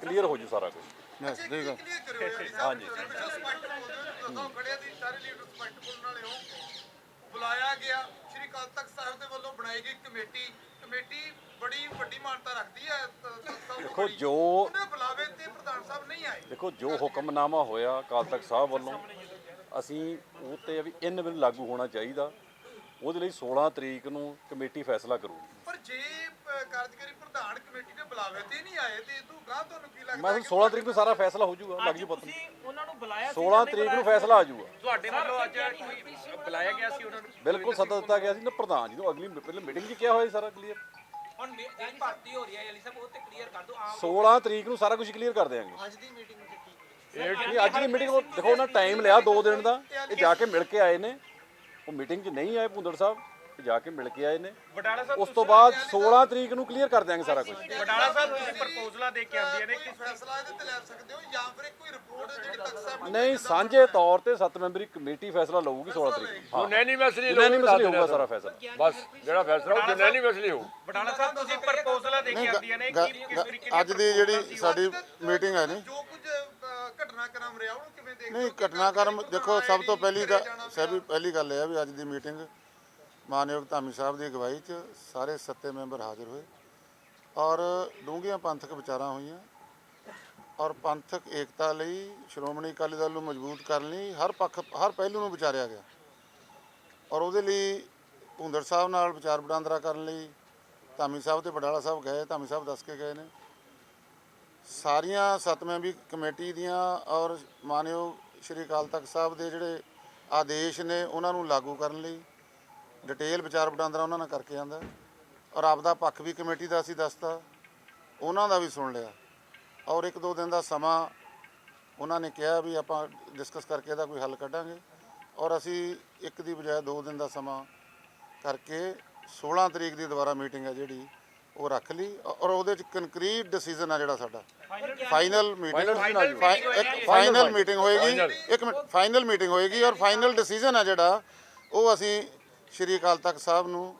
Clear ਹੋ ਜੂ ਸਾਰਾ ਕੁਝ ਮੈਂ ਠੀਕ ਆ ਕਲੀਅਰ ਕਰਿਓ ਯਾਰ ਹਾਂਜੀ। ਸਪਸ਼ਟ ਬੋਲਦੇ ਹੋ ਦੱਸੋ ਖੜਿਆ ਦੀ ਸਾਰੇ ਲੀਡਰ ਸਪਸ਼ਟ ਬੋਲਣ ਵਾਲੇ ਹੋ ਬੁਲਾਇਆ ਗਿਆ। ਸ਼੍ਰੀ ਅਕਾਲ ਤਖਤ ਸਾਹਿਬ ਦੇ ਵੱਲੋਂ ਬਣਾਈ ਗਈ ਕਮੇਟੀ। ਕਮੇਟੀ ਬੜੀ ਵੱਡੀ ਮਾਨਤਾ ਰੱਖਦੀ ਹੈ ਤ- ਤ- ਸਭ ਤੋਂ ਦੇਖੋ। ਜੋ ਉਹਨੇ ਬੁਲਾਵੇ ਤੇ ਪ੍ਰਧਾਨ ਸਾਹਿਬ ਨਹੀਂ ਆਏ। ਦੇਖੋ ਜੋ ਹੁਕਮਨਾਮਾ ਹੋਇਆ ਅਕਾਲ ਤਖਤ ਸਾਹਿਬ ਵੱਲੋਂ ਅਸੀਂ ਉਹ ਤੇ ਵੀ ਇਨ ਬਿਨ ਲਾਗੂ ਹੋਣਾ ਚਾਹੀਦਾ। ਉਹਦੇ ਲਈ 16 ਤਰੀਕ ਨੂੰ ਕਮੇਟੀ ਫੈਸਲਾ ਕਰੂਗੀ। ਪਰ ਜੇ ਅ, ਕਾਰਜਕਾਰੀ ਪ੍ਰਧਾਨ ਕਮੇਟੀ ਦੇ ਬੁਲਾਵੇ ਤੇ ਨਹੀਂ ਆਏ ਤੇ ਤੂੰ ਗਾਂ ਤੁਹਾਨੂੰ ਕੀ ਲੱਗਦਾ ਮੈਂ ਹੈ ਕਿਹਾ ਕਿ 16 ਤਰੀਕ ਨੂੰ ਸਾਰਾ ਫੈਸਲਾ ਹੋ ਜਾਊਗਾ ਲੱਗ ਜੂ ਪਤਾ ਤੁਸੀਂ ਉਹਨਾਂ ਨੂੰ ਬੁਲਾਇਆ 16 ਤਰੀਕ ਨੂੰ ਫੈਸਲਾ ਆ ਜਾਊਗਾ। ਤੁਹਾਡੇ ਵੱਲੋਂ ਅੱਜ ਕੋਈ ਬੁਲਾਇਆ ਗਿਆ ਸੀ ਉਹਨਾਂ ਨੂੰ। ਬਿਲਕੁਲ ਸੱਦਾ ਦਿੱਤਾ ਗਿਆ ਸੀ ਨਾ ਪ੍ਰਧਾਨ ਜੀ ਨੂੰ ਅਗਲੀ ਪਹਿਲੇ ਮੀਟਿੰਗ 'ਚ ਕਿਹਾ ਹੋਇਆ ਸੀ ਸਾਰਾ ਕਲੀਅਰ ਹੁਣ ਮੇ- ਜਿਹੜੀ ਭਰਤੀ ਹੋ ਰਹੀ ਹੈ ਅਲੀ ਸਾਹਿਬ ਉਹ ਤੇ ਕਲੀਅਰ ਕਰ ਦਿਓ ਆਮ 16 ਤਰੀਕ ਨੂੰ ਸਾਰਾ ਕੁਝ ਕਲੀਅਰ ਕਰ ਦੇਵਾਂਗੇ ਅੱਜ ਦੀ ਮੀਟਿੰਗ ਚ ਕੀ ਇਹ ਅੱਜ ਦੀ ਮੀਟਿੰਗ ਦੇਖੋ ਉਹਨਾਂ ਟਾਈਮ ਲਿਆ 2 ਦਿਨ ਦਾ ਇਹ ਜਾ ਕੇ ਮਿਲ ਕੇ ਆਏ ਨੇ। ਉਹ ਮੀਟਿੰਗ 'ਚ ਨਹੀਂ ਆਏ ਭੁੰਦੜ ਸਾਹਿਬ ਜਾ ਕੇ ਮਿਲ ਕੇ ਆਏ ਨੇ। ਸਾਹਿਬ ਉਸ ਤੋਂ ਬਾਅਦ 16 ਤਰੀਕ ਨੂੰ ਕਲੀਅਰ ਕਰ ਦਿਆਂਗੇ ਸਾਰਾ ਕੁਝ ਵਡਾਲਾ ਸਾਹਿਬ ਤੁਸੀਂ ਪ੍ਰਪੋਜ਼ਲਾਂ ਦੇ ਕੇ ਆਉਂਦੀਆਂ ਨੇ ਕੋਈ ਫੈਸਲਾ ਇਹਦੇ ਤੇ ਲੈ ਸਕਦੇ ਹੋ ਜਾਂ ਫਿਰ ਕੋਈ ਰਿਪੋਰਟ ਜਿਹੜੀ ਤਖਤ ਸਾਹਿਬ ਨਹੀਂ ਸਾਂਝੇ ਤੌਰ ਤੇ 7 ਮੈਂਬਰੀ ਕਮੇਟੀ ਫੈਸਲਾ ਲਊਗੀ 16 ਤਰੀਕ ਨੂੰ। ਹਾਂ। ਯੂਨੈਨਿਮਸਲੀ ਯੂਨੈਨਿਮਸਲੀ ਹੋਊਗਾ ਸਾਰਾ ਫੈਸਲਾ। ਬਸ ਜਿਹੜਾ ਫੈਸਲਾ ਉਹ ਯੂਨੈਨਿਮਸਲੀ ਹੋਊ। ਵਡਾਲਾ ਸਾਹਿਬ ਤੁਸੀਂ ਪ੍ਰਪੋਜ਼ਲਾਂ ਦੇ ਕੇ ਆਉਂਦੀਆਂ ਨੇ ਕਿ ਗ- ਅੱਜ ਦੀ ਜਿਹੜੀ ਸਾਡੀ ਮੀਟਿੰਗ ਹੈ ਨੀ ਜੋ ਕੁਝ ਅ, ਘਟਨਾਕ੍ਰਮ ਰਿਹਾ ਉਹਨੂੰ ਕਿਵੇਂ ਦੇਖਦੇ ਨਹੀਂ ਘਟਨਾਕ੍ਰਮ ਦੇਖੋ ਸਭ ਤੋਂ ਪਹਿਲੀ ਗੱਲ ਸਭੀ ਪਹਿਲੀ ਗੱਲ ਇਹ ਹੈ ਵੀ ਅੱਜ ਦੀ ਮੀਟਿੰਗ ਮਾਨਯੋਗ ਧਾਮੀ ਸਾਹਿਬ ਦੀ ਅਗਵਾਈ 'ਚ ਸਾਰੇ ਸੱਤੇ ਮੈਂਬਰ ਹਾਜ਼ਰ ਹੋਏ ਔਰ ਡੂੰਘੀਆਂ ਪੰਥਕ ਵਿਚਾਰਾਂ ਹੋਈਆਂ ਔਰ ਪੰਥਕ ਏਕਤਾ ਲਈ ਸ਼੍ਰੋਮਣੀ ਅਕਾਲੀ ਦਲ ਨੂੰ ਮਜ਼ਬੂਤ ਕਰਨ ਲਈ ਹਰ ਪੱਖ ਹਰ ਪਹਿਲੂ ਨੂੰ ਵਿਚਾਰਿਆ ਗਿਆ ਔਰ ਉਹਦੇ ਲਈ ਭੁੰਦੜ ਸਾਹਿਬ ਨਾਲ ਵਿਚਾਰ ਵਟਾਂਦਰਾ ਕਰਨ ਲਈ ਧਾਮੀ ਸਾਹਿਬ ਤੇ ਬਡਾਲਾ ਸਾਹਿਬ ਗਏ ਧਾਮੀ ਸਾਹਿਬ ਦੱਸ ਕੇ ਗਏ ਨੇ। ਸਾਰੀਆਂ ਸੱਤ ਮੈਂਬਰੀ ਕਮੇਟੀ ਦੀਆਂ ਔਰ ਮਾਨਯੋਗ ਸ਼੍ਰੀ ਅਕਾਲ ਤਖਤ ਸਾਹਿਬ ਦੇ ਜਿਹੜੇ ਆਦੇਸ਼ ਨੇ ਉਹਨਾਂ ਨੂੰ ਲਾਗੂ ਕਰਨ ਲਈ ਡਿਟੇਲ ਵਿਚਾਰ ਵਟਾਂਦਰਾ ਉਹਨਾਂ ਨਾਲ ਕਰਕੇ ਆਂਦਾ ਔਰ ਆਪਦਾ ਪੱਖ ਵੀ ਕਮੇਟੀ ਦਾ ਅਸੀਂ ਦੱਸਤਾ, ਉਹਨਾਂ ਦਾ ਵੀ ਸੁਣ ਲਿਆ। ਔਰ ਇੱਕ ਦੋ ਦਿਨ ਦਾ ਸਮਾਂ ਉਹਨਾਂ ਨੇ ਕਿਹਾ ਵੀ ਆਪਾਂ ਡਿਸਕਸ ਕਰਕੇ ਇਹਦਾ ਕੋਈ ਹੱਲ ਕੱਢਾਂਗੇ। ਔਰ ਅਸੀਂ ਇੱਕ ਦੀ ਬਜਾਏ ਦੋ ਦਿਨ ਦਾ ਸਮਾਂ ਕਰਕੇ 16 ਤਰੀਕ ਦੀ ਦੁਬਾਰਾ ਮੀਟਿੰਗ ਹੈ ਜਿਹੜੀ ਉਹ ਰੱਖ ਲਈ ਔਰ ਉਹਦੇ ਚ ਕੰਕਰੀਟ ਡਿਸੀਜਨ ਆ ਜਿਹੜਾ ਸਾਡਾ। ਫਾਈਨਲ ਮੀਟਿੰਗ ਫਾਈਨਲ ਮੀਟਿੰਗ ਹੋਏਗੀ। ਇੱਕ ਮਿੰਟ ਫਾਈਨਲ ਮੀਟਿੰਗ ਹੋਏਗੀ ਔਰ ਫਾਈਨਲ ਡਿਸੀਜਨ ਆ ਜਿਹੜਾ ਉਹ ਅਸੀਂ ਸ਼੍ਰੀ ਅਕਾਲ ਤਖਤ ਸਾਹਿਬ ਨੂੰ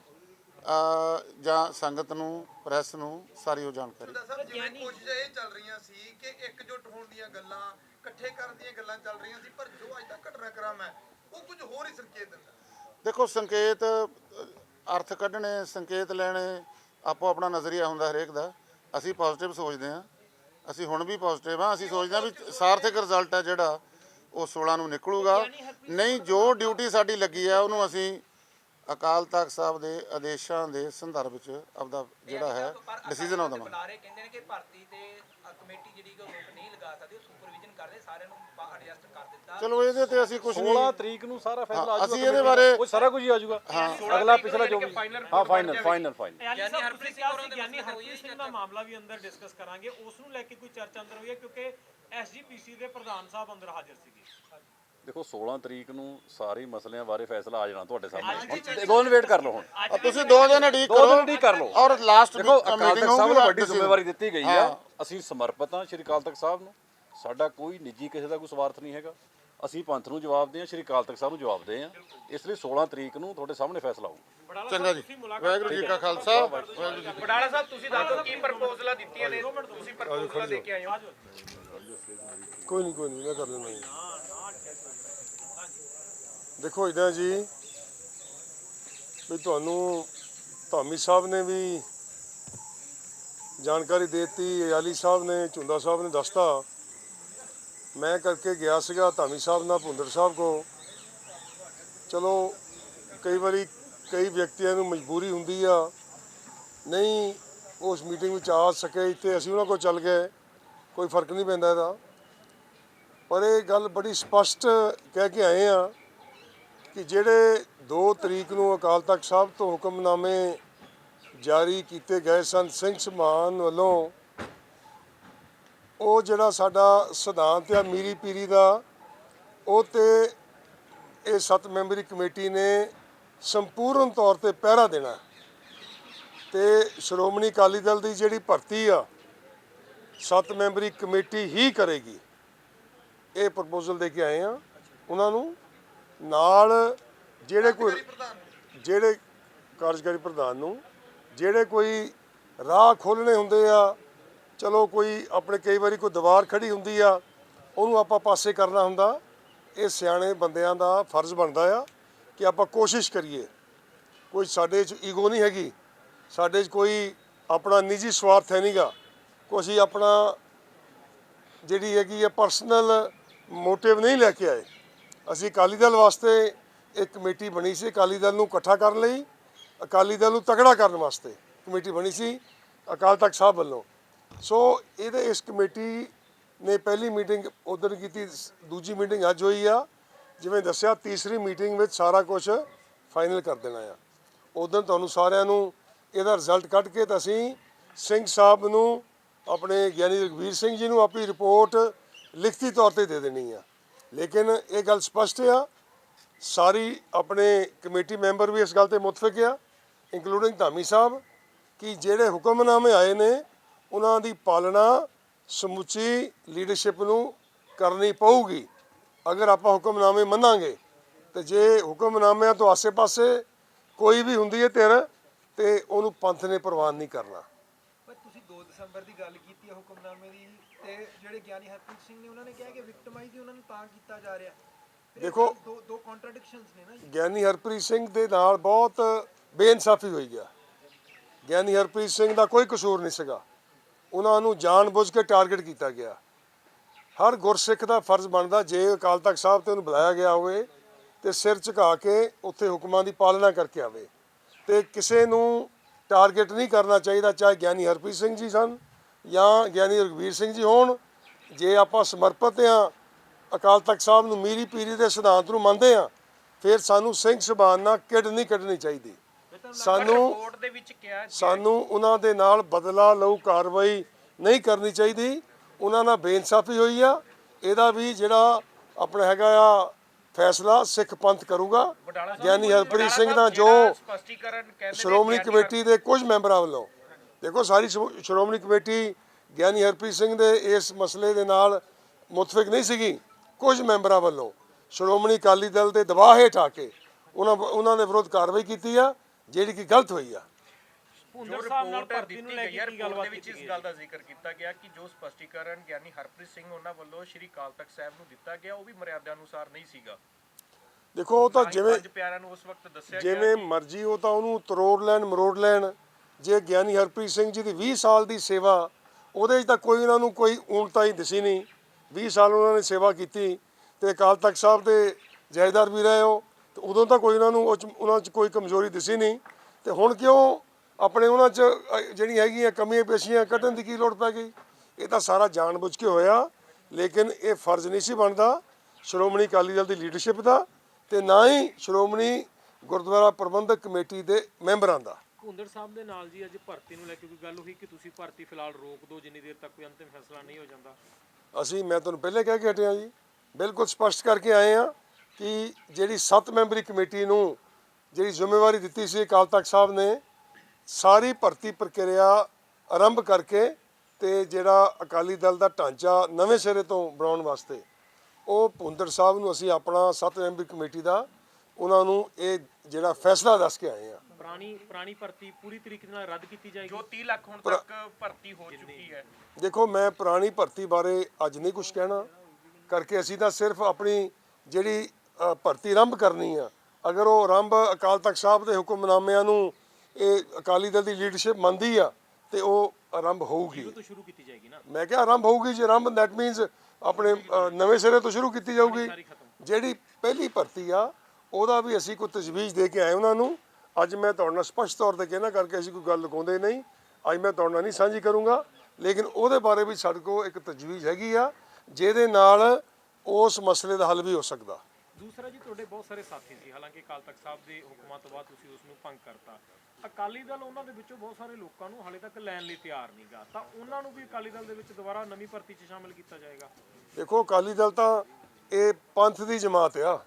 ਜਾਂ ਸੰਗਤ ਨੂੰ ਪ੍ਰੈਸ ਨੂੰ ਸਾਰੀ ਉਹ ਜਾਣਕਾਰੀ। ਦਾ ਸਾਹਿਬ ਜਿਵੇਂ ਕੋਸ਼ਿਸ਼ਾਂ ਇਹ ਚੱਲ ਰਹੀਆਂ ਸੀ ਕਿ ਇਕਜੁੱਟ ਹੋਣ ਦੀਆਂ ਗੱਲਾਂ ਇਕੱਠੇ ਕਰਨ ਦੀਆਂ ਗੱਲਾਂ ਚੱਲ ਰਹੀਆਂ ਸੀ ਪਰ ਜੋ ਅੱਜ ਦਾ ਘਟਨਾਕ੍ਰਮ ਹੈ ਉਹ ਕੁਝ ਹੋਰ ਹੀ ਸੰਕੇਤ ਦਿੰਦਾ। ਦੇਖੋ ਸੰਕੇਤ ਅਰਥ ਕੱਢਣੇ ਸੰਕੇਤ ਲੈਣੇ ਆਪੋ ਆਪਣਾ ਨਜ਼ਰੀਆ ਹੁੰਦਾ ਹਰੇਕ ਦਾ। ਅਸੀਂ ਪੋਜ਼ਿਟਿਵ ਸੋਚਦੇ ਹਾਂ। ਅਸੀਂ ਹੁਣ ਵੀ ਪੋਜ਼ਿਟਿਵ ਹਾਂ। ਅਸੀਂ ਸੋਚਦੇ ਹਾਂ ਵੀ ਸਾਰਥਕ ਰਿਜ਼ਲਟ ਹੈ ਜਿਹੜਾ, ਉਹ 16 ਨੂੰ ਨਿਕਲੂਗਾ। ਨਹੀਂ, ਜੋ ਡਿਊਟੀ ਸਾਡੀ ਲੱਗੀ ਹੈ ਉਹਨੂੰ ਅਸੀਂ ਅਕਾਲ ਤਖਤ ਸਾਹਿਬ ਦੇ ਆਦੇਸ਼ਾਂ ਦੇ ਸੰਦਰਭ ਵਿੱਚ ਆਪਦਾ ਜਿਹੜਾ ਹੈ ਡਿਸੀਜਨ ਦਵਾਂਗੇ ਬੁਲਾ ਰਹੇ ਕਹਿੰਦੇ ਨੇ ਕਿ ਭਰਤੀ ਤੇ ਕਮੇਟੀ ਜਿਹੜੀ ਕਿ ਉਹ ਰੋਕ ਨਹੀਂ ਲਗਾ ਸਕਦੀ ਉਹ ਸੁਪਰਵਿਜ਼ਨ ਕਰਦੇ ਸਾਰਿਆਂ ਨੂੰ ਐਡਜਸਟ ਕਰ ਦਿੱਤਾ। ਚਲੋ ਇਹਦੇ ਤੇ ਅਸੀਂ ਕੁਝ 16 ਨਹੀਂ ਤਰੀਕ ਨੂੰ ਸਾਰਾ ਫੈਸਲਾ ਆ ਹਾਂ, ਜਾਊਗਾ ਅਸੀਂ ਇਹਦੇ ਬਾਰੇ- ਉਹ ਸਾਰਾ ਕੁਝ ਹੀ ਆ ਜਾਊਗਾ ਅਗਲਾ ਪਿਛਲਾ ਜੋ ਵੀ ਹਾਂ ਬਣ ਫਾਈਨਲ। ਫਾਈਨਲ ਫਾਈਨਲ ਯਾਨੀ ਹਰਪ੍ਰੀਤ ਸਿੰਘ ਹੋਈ ਹਰਪ੍ਰੀਤ ਸਿੰਘ ਹੈ ਦਾ ਮਾਮਲਾ ਵੀ ਅੰਦਰ ਡਿਸਕਸ ਕਰਾਂਗੇ ਉਸ ਨੂੰ ਲੈ ਕੇ ਕੋਈ ਚਰਚਾ ਅੰਦਰ ਹੋਈ ਹੈ ਕਿਉਂਕਿ ਐਸਜੀਪੀਸੀ ਦੇ ਪ੍ਰਧਾਨ ਸਾਹਿਬ ਅੰਦਰ ਹਾਜ਼ਰ ਸੀਗੇ। ਦੇਖੋ 16 ਤਰੀਕ ਨੂੰ ਸਾਰੇ ਮਸਲਿਆਂ ਬਾਰੇ ਫੈਸਲਾ ਆ ਜਾਣਾ ਤੁਹਾਡੇ ਸਾਹਮਣੇ। ਹੁਣ ਦੋ ਦਿਨ ਵੇਟ ਕਰ ਲਓ ਹੁਣ। ਆ ਤੁਸੀਂ ਦੋ ਦਿਨ ਉਡੀਕ ਦੋ ਕਰੋ। ਦਿਨ ਉਡੀਕ ਕਰ ਲਓ। ਔਰ ਲਾਸਟ ਦੇਖੋ ਅਕਾਲ ਮੀਟਿੰਗ ਤਖਤ ਸਾਹਿਬ ਹੋਊਗੀ ਨੂੰ ਵੱਡੀ ਜ਼ਿੰਮੇਵਾਰੀ ਦਿੱਤੀ ਗਈ ਆ। ਅਸੀਂ ਸਮਰਪਿਤ ਹਾਂ ਸ਼੍ਰੀ ਅਕਾਲ ਤਖਤ ਸਾਹਿਬ ਨੂੰ। ਸਾਡਾ ਕੋਈ ਨਿੱਜੀ ਕਿਸੇ ਦਾ ਕੋਈ ਸਵਾਰਥ ਨਹੀਂ ਹੈਗਾ। ਅਸੀਂ ਪੰਥ ਨੂੰ ਜਵਾਬ ਦੇ ਹਾਂ ਸ਼੍ਰੀ ਅਕਾਲ ਤਖਤ ਸਾਹਿਬ ਨੂੰ ਜਵਾਬ ਦੇ ਹਾਂ। ਇਸ ਲਈ 16 ਤਰੀਕ ਨੂੰ ਤੁਹਾਡੇ ਸਾਹਮਣੇ ਫੈਸਲਾ ਹੋਊ। ਬੜਾਲਾ ਚੰਗਾ ਜੀ। ਤੁਸੀਂ ਮੁਲਾਕਾਤ ਵਾਹਿਗੁਰੂ ਜੀ ਕਾ ਖਾਲਸਾ। ਵਾਹਿਗੁਰੂ ਜੀ ਸਾਹਿਬ ਤੁਸੀਂ ਦੱਸੋ ਕੀ ਪ੍ਰਪੋਜ਼ਲਾਂ ਦਿੱਤੀਆਂ ਨੇ। ਤੁਸੀਂ ਪ੍ਰਪੋਜ਼ਲਾਂ ਦੇ ਕੇ ਆਏ ਹੋ। ਕੋਈ ਨਹੀਂ ਕੋਈ ਨਹੀਂ ਮੈਂ ਕਰ ਲੈਣਾ ਜੀ। ਦੇਖੋ ਇਦਾਂ ਜੀ, ਵੀ ਤੁਹਾਨੂੰ ਧਾਮੀ ਸਾਹਿਬ ਨੇ ਵੀ ਜਾਣਕਾਰੀ ਦਿੱਤੀ, ਅਯਾਲੀ ਸਾਹਿਬ ਨੇ, ਝੁੰਦਾ ਸਾਹਿਬ ਨੇ ਦੱਸਤਾ। ਮੈਂ ਕਰਕੇ ਗਿਆ ਸੀਗਾ ਧਾਮੀ ਸਾਹਿਬ ਨਾਲ, ਭੁੰਦਰ ਸਾਹਿਬ ਕੋ ਚਲੋ, ਕਈ ਵਾਰੀ ਕਈ ਵਿਅਕਤੀਆਂ ਨੂੰ ਮਜਬੂਰੀ ਹੁੰਦੀ ਆ। ਨਹੀਂ, ਉਸ ਮੀਟਿੰਗ ਵਿੱਚ ਆ ਸਕੇ, ਇੱਥੇ ਅਸੀਂ ਉਹਨਾਂ ਕੋਲ ਚੱਲ ਗਏ। ਕੋਈ ਫ਼ਰਕ ਨਹੀਂ ਪੈਂਦਾ ਇਹਦਾ। ਪਰ ਇਹ ਗੱਲ ਬੜੀ ਸਪਸ਼ਟ ਕਹਿ ਕੇ ਆਏ ਆ ਕਿ ਜਿਹੜੇ 2 ਤਰੀਕ ਨੂੰ ਅਕਾਲ ਤਖਤ ਸਾਹਿਬ ਤੋਂ ਹੁਕਮਨਾਮੇ ਜਾਰੀ ਕੀਤੇ ਗਏ ਸਨ, ਸਿੰਘ ਸਮਾਨ ਵੱਲੋਂ, ਉਹ ਜਿਹੜਾ ਸਾਡਾ ਸਿਧਾਂਤ ਆ ਮੀਰੀ ਪੀਰੀ ਦਾ, ਉਹ ਤੇ ਇਹ ਸੱਤ ਮੈਂਬਰੀ ਕਮੇਟੀ ਨੇ ਸੰਪੂਰਨ ਤੌਰ ਤੇ ਪਹਿਰਾ ਦੇਣਾ। ਤੇ ਸ਼੍ਰੋਮਣੀ ਅਕਾਲੀ ਦਲ ਦੀ ਜਿਹੜੀ ਭਰਤੀ ਆ, ਸੱਤ ਮੈਂਬਰੀ ਕਮੇਟੀ ਹੀ ਕਰੇਗੀ। ਇਹ ਪ੍ਰਪੋਜ਼ਲ ਦੇ ਕੇ ਆਏ ਆ, ਉਹਨਾਂ ਨੂੰ ਨਾਲ ਜਿਹੜੇ ਕੋਈ ਜਿਹੜੇ ਕਾਰਜਕਾਰੀ ਪ੍ਰਧਾਨ ਨੂੰ ਜਿਹੜੇ ਕੋਈ ਰਾਹ ਖੋਲਣੇ ਹੁੰਦੇ ਆ ਚਲੋ ਕੋਈ ਆਪਣੇ ਕਈ ਵਾਰੀ ਕੋਈ ਦੀਵਾਰ ਖੜੀ ਹੁੰਦੀ ਆ ਉਹਨੂੰ ਆਪਾਂ ਪਾਸੇ ਕਰਨਾ ਹੁੰਦਾ ਇਹ ਸਿਆਣੇ ਬੰਦਿਆਂ ਦਾ ਫਰਜ਼ ਬਣਦਾ ਆ ਕਿ ਆਪਾਂ ਕੋਸ਼ਿਸ਼ ਕਰੀਏ। ਕੋਈ ਸਾਡੇ 'ਚ ਈਗੋ ਨਹੀਂ ਹੈਗੀ ਸਾਡੇ 'ਚ ਕੋਈ ਆਪਣਾ ਨਿੱਜੀ ਸਵਾਰਥ ਹੈ ਨਹੀਂਗਾ ਕੋਈ ਆਪਣਾ ਜਿਹੜੀ ਹੈਗੀ ਹੈ ਪਰਸਨਲ ਮੋਟਿਵ ਨਹੀਂ ਲੈ ਕੇ ਆਏ। ਅਸੀਂ ਅਕਾਲੀ ਦਲ ਵਾਸਤੇ ਇੱਕ ਕਮੇਟੀ ਬਣੀ ਸੀ, ਅਕਾਲੀ ਦਲ ਨੂੰ ਇਕੱਠਾ ਕਰਨ ਲਈ, ਅਕਾਲੀ ਦਲ ਨੂੰ ਤਗੜਾ ਕਰਨ ਵਾਸਤੇ ਕਮੇਟੀ ਬਣੀ ਸੀ, ਅਕਾਲ ਤਖਤ ਸਾਹਿਬ ਵੱਲੋਂ। ਸੋ ਇਹਦੇ ਇਸ ਕਮੇਟੀ ਨੇ ਪਹਿਲੀ ਮੀਟਿੰਗ ਉਦੋਂ ਕੀਤੀ, ਦੂਜੀ ਮੀਟਿੰਗ ਅੱਜ ਹੋਈ ਆ। ਜਿਵੇਂ ਦੱਸਿਆ, ਤੀਸਰੀ ਮੀਟਿੰਗ ਵਿੱਚ ਸਾਰਾ ਕੁਝ ਫਾਈਨਲ ਕਰ ਦੇਣਾ ਆ। ਉਦੋਂ ਤੁਹਾਨੂੰ ਸਾਰਿਆਂ ਨੂੰ ਇਹਦਾ ਰਿਜ਼ਲਟ ਕੱਢ ਕੇ ਤਾਂ ਅਸੀਂ ਸਿੰਘ ਸਾਹਿਬ ਨੂੰ, ਆਪਣੇ ਗਿਆਨੀ ਰਘਵੀਰ ਸਿੰਘ ਜੀ ਨੂੰ ਆਪਣੀ ਰਿਪੋਰਟ ਲਿਖਤੀ ਤੌਰ ਤੇ ਦੇ ਦੇਣੀ ਆ। ਲੇਕਿਨ ਇਹ ਗੱਲ ਸਪਸ਼ਟ ਆ, ਸਾਰੀ ਆਪਣੇ ਕਮੇਟੀ ਮੈਂਬਰ ਵੀ ਇਸ ਗੱਲ ਤੇ ਮੁਤਫਿਕ ਆ ਇੰਕਲੂਡਿੰਗ ਧਾਮੀ ਸਾਹਿਬ, ਕਿ ਜਿਹੜੇ ਹੁਕਮਨਾਮੇ ਆਏ ਨੇ, ਉਹਨਾਂ ਦੀ ਪਾਲਣਾ, ਸਮੁੱਚੀ ਲੀਡਰਸ਼ਿਪ ਨੂੰ ਕਰਨੀ ਪਊਗੀ। ਅਗਰ ਆਪਾਂ ਹੁਕਮਨਾਮੇ ਮੰਨਾਂਗੇ, ਤੇ ਜੇ ਹੁਕਮਨਾਮਿਆਂ ਤੋਂ ਆਸੇ-ਪਾਸੇ ਕੋਈ ਵੀ ਹੁੰਦੀ ਹੈ ਧਿਰ, ਤੇ ਉਹਨੂੰ ਪੰਥ ਨੇ ਪ੍ਰਵਾਨ ਨਹੀਂ ਕਰਨਾ। ਪਰ ਤੁਸੀਂ 2 ਦਸੰਬਰ ਦੀ ਗੱਲ ਕੀਤੀ ਹੈ ਹੁਕਮਨਾਮੇ ਦੀ। ਤੇ ਜਿਹੜੇ ਗਿਆਨੀ ਹਰਪ੍ਰੀਤ ਸਿੰਘ ਨੇ ਉਹਨਾਂ ਨੇ ਕਿਹਾ ਕਿ ਵਿਕਟਮਾਈਜ਼ ਹੀ ਉਹਨਾਂ ਨੂੰ ਤਾਂ ਕੀਤਾ ਜਾ ਰਿਹਾ। ਫਿਰ ਇਹ ਦੇਖੋ- ਦੋ ਦੋ ਕੰਟਰਡਿਕਸ਼ਨਸ ਨੇ ਨਾ ਜੀ। ਗਿਆਨੀ ਹਰਪ੍ਰੀਤ ਸਿੰਘ ਦੇ ਨਾਲ ਬਹੁਤ ਬੇਇਨਸਾਫੀ ਹੋਈ ਆ। ਗਿਆਨੀ ਹਰਪ੍ਰੀਤ ਸਿੰਘ ਦਾ ਕੋਈ ਕਸੂਰ ਨਹੀਂ ਸੀਗਾ। ਉਹਨਾਂ ਨੂੰ ਜਾਣਬੁੱਝ ਕੇ ਟਾਰਗੇਟ ਕੀਤਾ ਗਿਆ। ਹਰ ਗੁਰਸਿੱਖ ਦਾ ਫਰਜ਼ ਬਣਦਾ ਜੇ ਅਕਾਲ ਤਖਤ ਸਾਹਿਬ ਤੇ ਉਹਨੂੰ ਬੁਲਾਇਆ ਗਿਆ ਹੋਵੇ ਤੇ ਸਿਰ ਝੁਕਾ ਕੇ ਉੱਥੇ ਹੁਕਮਾਂ ਦੀ ਪਾਲਣਾ ਕਰਕੇ ਆਵੇ। ਤੇ ਕਿਸੇ ਨੂੰ ਟਾਰਗੇਟ ਨਹੀਂ ਕਰਨਾ ਚਾਹੀਦਾ ਚਾਹੇ ਗਿਆਨੀ ਹਰਪ੍ਰੀਤ ਸਿੰਘ ਜੀ ਸਨ ਜਾਂ ਗਿਆਨੀ ਰਘਵੀਰ ਸਿੰਘ ਜੀ ਹੋਣ ਜੇ ਆਪਾਂ ਸਮਰਪਿਤ ਆ ਅਕਾਲ ਤਖਤ ਸਾਹਿਬ ਨੂੰ ਮੀਰੀ ਪੀਰੀ ਦੇ ਸਿਧਾਂਤ ਨੂੰ ਮੰਨਦੇ ਆ ਫਿਰ ਸਾਨੂੰ ਸਿੰਘ ਸੁਭਾਨ ਨਾਲ ਕਿਡ ਨਹੀਂ ਕੱਢਣੀ ਚਾਹੀਦੀ। ਸਾਨੂੰ ਰਿਪੋਰਟ ਦੇ ਵਿੱਚ ਕਿਹਾ ਸਾਨੂੰ ਉਹਨਾਂ ਦੇ ਨਾਲ ਬਦਲਾ ਲਊ ਕਾਰਵਾਈ ਨਹੀਂ ਕਰਨੀ ਚਾਹੀਦੀ। ਉਹਨਾਂ ਨਾਲ ਬੇਇਨਸਾਫੀ ਹੋਈ ਆ। ਇਹਦਾ ਵੀ ਜਿਹੜਾ ਆਪਣਾ ਹੈਗਾ ਆ ਫੈਸਲਾ ਸਿੱਖ ਪੰਥ ਕਰੂਗਾ। ਗਿਆਨੀ ਹਰਪ੍ਰੀਤ ਸਿੰਘ ਦਾ ਜੋ ਸਪਸ਼ਟੀਕਰਨ ਕਹਿੰਦੇ ਸ਼੍ਰੋਮਣੀ ਕਮੇਟੀ ਦੇ ਕੁਝ ਮੈਂਬਰਾਂ ਵੱਲੋਂ ਦੇਖੋ ਸਾਰੀ ਸ਼੍ਰੋ- ਸ਼੍ਰੋਮਣੀ ਕਮੇਟੀ ਗਿਆਨੀ ਹਰਪ੍ਰੀਤ ਸਿੰਘ ਦੇ ਇਸ ਮਸਲੇ ਦੇ ਨਾਲ ਮੁਤਫਿਕ ਨਹੀਂ ਸੀਗੀ। ਕੁਝ ਮੈਂਬਰਾਂ ਵੱਲੋਂ ਸ਼੍ਰੋਮਣੀ ਅਕਾਲੀ ਦਲ ਦੇ ਦਬਾਅ ਹੇਠ ਆ ਕੇ ਉਹਨਾਂ ਉਹਨਾਂ ਦੇ ਵਿਰੁੱਧ ਕਾਰਵਾਈ ਕੀਤੀ ਆ ਜਿਹੜੀ ਕਿ ਗਲਤ ਹੋਈ ਆ। ਭੁੰਦਰ ਸਾਹਿਬ ਨਾਲ ਭਰਤੀ ਨੂੰ ਦਿੱਤੀ ਲੈ ਕੇ ਕੀ ਗੱਲਬਾਤ ਦੇ ਵਿੱਚ ਇਸ ਗੱਲ ਦਾ ਜ਼ਿਕਰ ਕੀਤਾ ਗਿਆ ਕਿ ਜੋ ਸਪਸ਼ਟੀਕਰਨ ਗਿਆਨੀ ਹਰਪ੍ਰੀਤ ਸਿੰਘ ਉਹਨਾਂ ਵੱਲੋਂ ਸ਼੍ਰੀ ਕਾਲ ਤਖਤ ਸਾਹਿਬ ਨੂੰ ਦਿੱਤਾ ਗਿਆ ਉਹ ਵੀ ਮਰਿਆਦਾ ਅਨੁਸਾਰ ਨਹੀਂ ਸੀਗਾ। ਦੇਖੋ ਉਹ ਤਾਂ ਜਿਵੇਂ ਪੰਜ ਪਿਆਰਿਆਂ ਨੂੰ ਉਸ ਵਕਤ ਦੱਸਿਆ ਗਿਆ ਜਿਵੇਂ ਮਰਜ਼ੀ ਉਹ ਤਾਂ ਉਹਨੂੰ ਤਰੋੜ ਲੈਣ ਮਰੋੜ ਲੈਣ। ਜੇ ਗਿਆਨੀ ਹਰਪ੍ਰੀਤ ਸਿੰਘ ਜੀ ਦੀ 20 ਸਾਲ ਦੀ ਸੇਵਾ ਉਹਦੇ 'ਚ ਤਾਂ ਕੋਈ ਉਹਨਾਂ ਨੂੰ ਕੋਈ ਊਣਤਾ ਹੀ ਦਿਸੀ ਨਹੀਂ। 20 ਸਾਲ ਉਹਨਾਂ ਨੇ ਸੇਵਾ ਕੀਤੀ ਤੇ ਅਕਾਲ ਤਖਤ ਸਾਹਿਬ ਦੇ ਜਾਇਦਾਰ ਵੀ ਰਹੇ ਹੋ ਤੇ ਉਦੋਂ ਤਾਂ ਕੋਈ ਉਹਨਾਂ ਨੂੰ ਉਹ 'ਚ ਉਹਨਾਂ 'ਚ ਕੋਈ ਕਮਜ਼ੋਰੀ ਦਿਸੀ ਨਹੀਂ। ਤੇ ਹੁਣ ਕਿਉਂ ਆਪਣੇ ਉਹਨਾਂ 'ਚ ਅ, ਜਿਹੜੀਆਂ ਹੈਗੀਆਂ ਕਮੀਆਂ ਪੇਸ਼ੀਆਂ ਕੱਢਣ ਦੀ ਕੀ ਲੋੜ ਪੈ ਗਈ? ਇਹ ਤਾਂ ਸਾਰਾ ਜਾਣਬੁੱਝ ਕੇ ਹੋਇਆ ਲੇਕਿਨ ਇਹ ਫਰਜ਼ ਨਹੀਂ ਸੀ ਬਣਦਾ ਸ਼੍ਰੋਮਣੀ ਅਕਾਲੀ ਦਲ ਦੀ ਲੀਡਰਸ਼ਿਪ ਦਾ ਤੇ ਨਾ ਹੀ ਸ਼੍ਰੋਮਣੀ ਗੁਰਦੁਆਰਾ ਪ੍ਰਬੰਧਕ ਕਮੇਟੀ ਦੇ ਮੈਂਬਰਾਂ ਦਾ। ਭੁੰਦਰ ਸਾਹਿਬ ਦੇ ਨਾਲ ਜੀ ਅੱਜ ਭਰਤੀ ਨੂੰ ਲੈ ਕੇ ਕੋਈ ਗੱਲ ਹੋਈ ਕਿ ਤੁਸੀਂ ਭਰਤੀ ਫਿਲਹਾਲ ਰੋਕ ਦਿਓ, ਜਿੰਨੀ ਦੇਰ ਤੱਕ ਕੋਈ ਅੰਤਿਮ ਫੈਸਲਾ ਨਹੀਂ ਹੋ ਜਾਂਦਾ? ਅਸੀਂ, ਮੈਂ ਤੁਹਾਨੂੰ ਪਹਿਲੇ ਕਹਿ ਕੇ ਹਟਿਆ ਜੀ, ਬਿਲਕੁਲ ਸਪਸ਼ਟ ਕਰਕੇ ਆਏ ਆ ਕਿ ਜਿਹੜੀ 7 ਮੈਂਬਰੀ ਕਮੇਟੀ ਨੂੰ ਜਿਹੜੀ ਜ਼ਿੰਮੇਵਾਰੀ ਦਿੱਤੀ ਸੀ ਅਕਾਲ ਤਖਤ ਸਾਹਿਬ ਨੇ, ਸਾਰੀ ਭਰਤੀ ਪ੍ਰਕਿਰਿਆ ਆਰੰਭ ਕਰਕੇ ਤੇ ਜਿਹੜਾ ਅਕਾਲੀ ਦਲ ਦਾ ਢਾਂਚਾ ਨਵੇਂ ਸਿਰੇ ਤੋਂ ਬਣਾਉਣ ਵਾਸਤੇ, ਉਹ ਭੁੰਦਰ ਸਾਹਿਬ ਨੂੰ ਅਸੀਂ ਆਪਣਾ 7 ਮੈਂਬਰੀ ਕਮੇਟੀ ਦਾ, ਉਹਨਾਂ ਨੂੰ ਇਹ ਜਿਹੜਾ ਫੈਸਲਾ ਦੱਸ ਕੇ ਆਏ ਆ ਪੁਰਾਣੀ ਪੁਰਾਣੀ ਭਰਤੀ ਪੂਰੀ ਤਰੀਕੇ ਨਾਲ ਰੱਦ ਕੀਤੀ ਜਾਏਗੀ। ਜੋ 30 ਲੱਖ ਹੁਣ ਤੱਕ ਭਰਤੀ ਹੋ ਚੁੱਕੀ ਹੈ। ਦੇਖੋ ਮੈਂ ਪੁਰਾਣੀ ਭਰਤੀ ਬਾਰੇ ਅੱਜ ਨਹੀਂ ਕੁਝ ਕਹਿਣਾ। ਕਰਕੇ ਅਸੀਂ ਤਾਂ ਸਿਰਫ ਆਪਣੀ ਜਿਹੜੀ ਭਰਤੀ ਆਰੰਭ ਕਰਨੀ ਆ। ਅਗਰ ਉਹ ਆਰੰਭ ਅਕਾਲ ਤਖਤ ਸਾਹਿਬ ਦੇ ਹੁਕਮਨਾਮਿਆਂ ਨੂੰ ਇਹ ਅਕਾਲੀ ਦਲ ਦੀ ਲੀਡਰਸ਼ਿਪ ਮੰਨਦੀ ਆ ਤੇ ਉਹ ਆਰੰਭ ਹੋਊਗੀ। ਤੋਂ ਸ਼ੁਰੂ ਕੀਤੀ ਜਾਏਗੀ ਨਾ। ਮੈਂ ਕਿਹਾ ਆਰੰਭ ਹੋਊਗੀ ਜੇ ਆਰੰਭ ਦੈਟ ਮੀਨਸ ਆਪਣੇ ਨਵੇਂ ਸਿਰੇ ਤੋਂ ਸ਼ੁਰੂ ਕੀਤੀ ਜਾਊਗੀ। ਜਿਹੜੀ ਪਹਿਲੀ ਭਰਤੀ ਆ ਉਹਦਾ ਵੀ ਅਸੀਂ ਕੋਈ ਤਜਵੀਜ਼ ਦੇ ਕੇ ਆਏ ਉਹਨਾਂ ਨੂੰ। ਅੱਜ ਮੈਂ ਤੁਹਾਡੇ ਨਾਲ ਸਪਸ਼ਟ ਤੌਰ ਤੇ ਕਹਿਣਾ ਕਰਕੇ ਅਸੀਂ ਕੋਈ ਗੱਲ ਲੁਕਾਉਂਦੇ ਨਹੀਂ। ਅੱਜ ਮੈਂ ਤੁਹਾਡੇ ਨਾਲ ਨਹੀਂ ਸਾਂਝੀ ਕਰੂੰਗਾ। ਲੇਕਿਨ ਉਹਦੇ ਬਾਰੇ ਵੀ ਸਾਡੇ ਕੋਲ ਇੱਕ ਤਜਵੀਜ਼ ਹੈਗੀ ਆ ਜਿਹਦੇ ਨਾਲ ਉਸ ਮਸਲੇ ਦਾ ਹੱਲ ਵੀ ਹੋ ਸਕਦਾ। ਦੂਸਰਾ ਜੀ ਤੁਹਾਡੇ ਬਹੁਤ ਸਾਰੇ ਸਾਥੀ ਸੀ। ਹਾਲਾਂਕਿ ਅਕਾਲ ਤਖਤ ਸਾਹਿਬ ਦੇ ਹੁਕਮਾਂ ਤੋਂ ਬਾਅਦ ਤੁਸੀਂ ਉਸ ਨੂੰ ਭੰਗ ਕਰਤਾ। ਅਕਾਲੀ ਦਲ ਉਹਨਾਂ ਦੇ ਵਿੱਚੋਂ ਬਹੁਤ ਸਾਰੇ ਲੋਕਾਂ ਨੂੰ ਹਾਲੇ ਤੱਕ ਲੈਣ ਲਈ ਤਿਆਰ ਨਹੀਂਗਾ ਤਾਂ ਉਹਨਾਂ ਨੂੰ ਵੀ ਅਕਾਲੀ ਦਲ ਦੇ ਵਿੱਚ ਦੁਬਾਰਾ ਨਵੀਂ ਭਰਤੀ 'ਚ ਸ਼ਾਮਲ ਕੀਤਾ ਜਾਏਗਾ? ਦੇਖੋ ਅਕਾਲੀ ਦਲ ਤਾਂ ਇਹ ਪੰਥ ਦੀ ਜਮਾਤ ਆ।